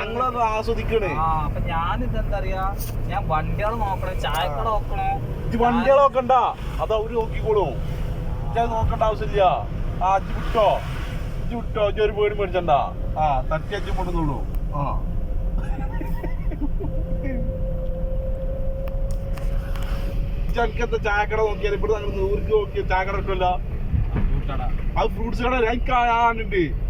ഞങ്ങളത് ആസ്വദിക്കണേ. ആ അപ്പൊ ഞാൻ ഇതെന്താ അറിയാ ഞാൻ വണ്ടികൾ നോക്കണേ ചായക്കട നോക്കണോ. ഇത് വണ്ടികൾ നോക്കണ്ട. അത് അവർ നോക്കിക്കോളൂ. ഞാൻ നോക്കണ്ട ആവശ്യമില്ല. ആ അജ്ജ് വിട്ടോ. ഇജ്ജ് വിട്ടോ. ഇജ്ജ് ഒരു പേടി മേടിച്ചണ്ട ആ തട്ടി അജ്ജ് കൊണ്ടുവന്നോളൂ ആ. ചായക്കട നോക്കിയാൽ ഇവിടെ നൂറിക്ക് നോക്കിയ ചായക്കട കൂട്ടടാ അത് ഫ്രൂട്ട്സ് കട ലൈക്ക് കാണാനുണ്ട് ഇത്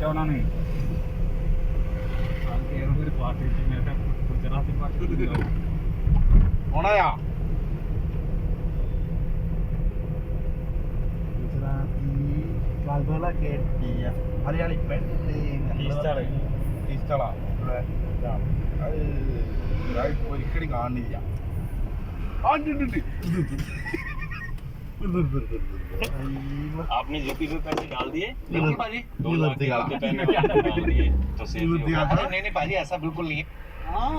ഓണാണ് തെറ്റോണാണ് ഒരു പാട്ട് ഗുജറാത്തി പാട്ട് ഓണയാ? മലയാളി ഈസ്റ്റാൾ. ഈസ്റ്റാളാ ഇവിടെ ഇതാണ്. അത് ഒരിക്കലും കാണുന്നില്ല ആ, ഉണ്ട്, आपने जो में पैसे डाल दिए नहीं पाजी दो लाख के पैसे डाल दिए तो सेफ़ नहीं नहीं पाजी ऐसा बिल्कुल नहीं है। हाँ।